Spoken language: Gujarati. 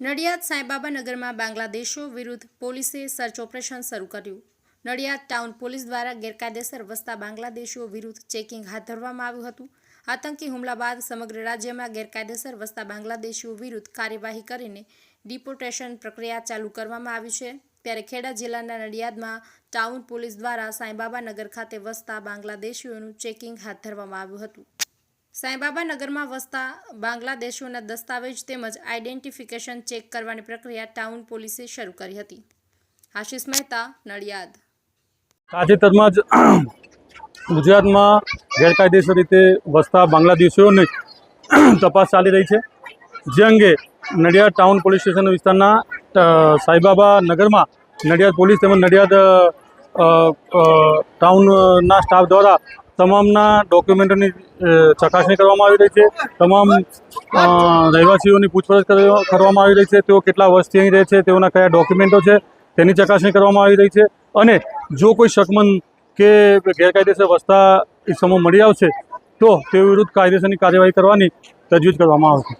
નડિયાદ સાંઈબાબા નગરમાં બાંગ્લાદેશો વિરુદ્ધ પોલીસે સર્ચ ઓપરેશન શરૂ કર્યું. નડિયાદ ટાઉન પોલીસ દ્વારા ગેરકાયદેસર વસતા બાંગ્લાદેશીઓ વિરુદ્ધ ચેકિંગ હાથ ધરવામાં આવ્યું હતું. આતંકી હુમલા બાદ સમગ્ર રાજ્યમાં ગેરકાયદેસર વસતા બાંગ્લાદેશીઓ વિરુદ્ધ કાર્યવાહી કરીને ડિપોર્ટેશન પ્રક્રિયા ચાલુ કરવામાં આવી છે. ત્યારે ખેડા જિલ્લાના નડિયાદમાં ટાઉન પોલીસ દ્વારા સાંઈબાબા નગર ખાતે વસતા બાંગ્લાદેશીઓનું ચેકિંગ હાથ ધરવામાં આવ્યું હતું. સાંઈબાબા નગરમાં વસતા બાંગ્લાદેશીઓના દસ્તાવેજ તેમજ આઈડેન્ટિફિકેશન ચેક કરવાની પ્રક્રિયા ટાઉન પોલીસે શરૂ કરી હતી. આશિષ મહેતા, નડિયાદ. તાજેતરમાં જ ગુજરાતમાં ગેરકાયદેસર રીતે વસતા બાંગ્લાદેશીઓની તપાસ ચાલી રહી છે. જે અંગે નડિયાદ ટાઉન પોલીસ સ્ટેશન વિસ્તારના સાંઈબાબા નગરમાં નડિયાદ પોલીસ તેમજ નડિયાદ ટાઉનના સ્ટાફ દ્વારા તમામના ડોક્યુમેન્ટોની ચકાસણી કરવામાં આવી રહી છે. તમામ રહેવાસીઓની પૂછપરછ કરવામાં આવી રહી છે. તેઓ કેટલા વર્ષથી અહીં રહે છે, તેઓના કયા ડોક્યુમેન્ટો છે, તેની ચકાસણી કરવામાં આવી રહી છે. અને જો કોઈ શકમંદ કે ગેરકાયદેસર વસતા ઇસમો મળી આવશે, તો તે વિરુદ્ધ કાયદેસરની કાર્યવાહી કરવાની તજવીજ કરવામાં આવશે.